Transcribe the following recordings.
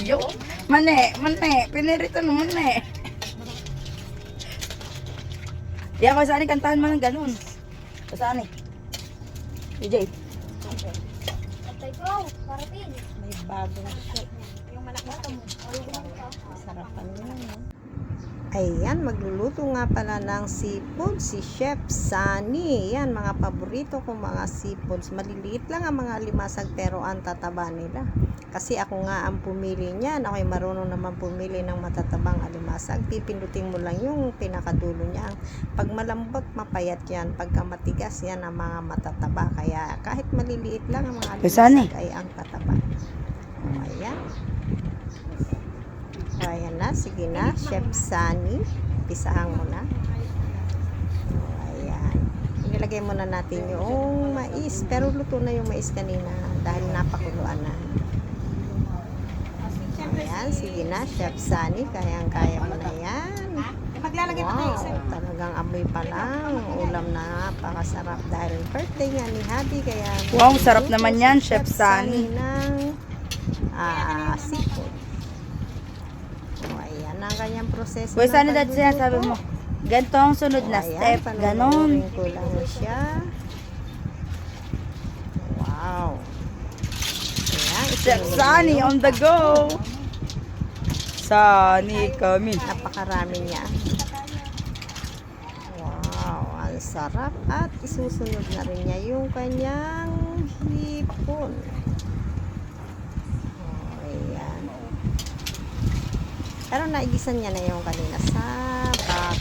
Yo, mane, mane, pinirito naman eh. Di ako saan kantahan mo ng ganun. Saan eh? DJ. Atay ko, parating. May bagong shop. Yung malaki mo. Sarapan yun. Ayan, magluluto nga pala ng seafood si Chef Sunny. Yan, mga paborito kong mga seafoods. Maliliit lang ang mga limasag pero ang tataba nila. Kasi ako nga ang pumili niyan. Ako'y marunong naman pumili ng matatabang alimasag. Pipindutin mo lang yung pinakadulo niya. Pag malambot, mapayat yan. Pagka matigas, yan ang mga matataba. Kaya kahit maliliit lang ang mga Kay Sunny. alimasag ay ang tataba. O, ayan. O, ayan na. Sige na. Chef Sunny. Pisahan mo na. O, ayan. Inilagay muna natin yung mais. Pero luto na yung mais kanina dahil napakuluan na. Ayan. Sige na. Chef Sunny. Kayang-kaya mo na yan. Maglalagay pa tayo isa. Wow, talagang amoy pa lang. Ulam na napakasarap dahil birthday nga ni Habi. Kaya Wow, sarap naman yan, Chef Sunny. ah. O, ang kanyang proseso. Ng Sunny, dati sinasabi mo, ganito ang sunod na O, ayan, step. Ganon. ko lang siya. Wow. Ayan, Chef Sunny on the go. Sunny kami. Napakarami niya. Wow, ang sarap. At isusunod na rin niya yung kanyang Pero naigisan niya na yung kanina sa butter.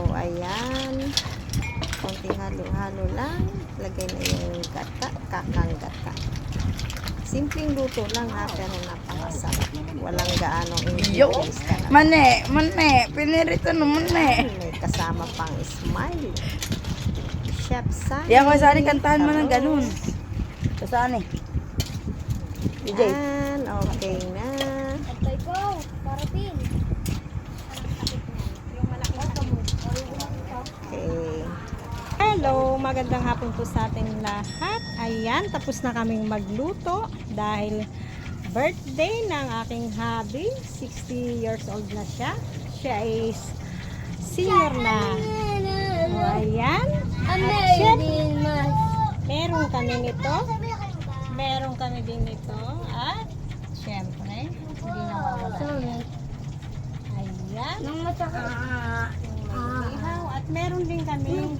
O, ayan. Konting halo-halo lang. Lagay na yung gata, kakang gata. Simpleng luto lang ha, pero napakasarap. Walang gaanong Yo, ingredients talaga. mane, mane, pinirito naman eh. May kasama pang smile. Chef Sunny. Di ako saan kantahan mo ng ganun. Saan eh? DJ. Yan, okay na. magandang hapon po sa atin lahat. Ayan, tapos na kaming magluto dahil birthday ng aking hubby. 60 years old na siya. Siya is senior na. O, ayan. At meron kami nito. Meron kami din nito. At syempre, hindi na mawala. Ayan. Nang mataka. At meron din kami.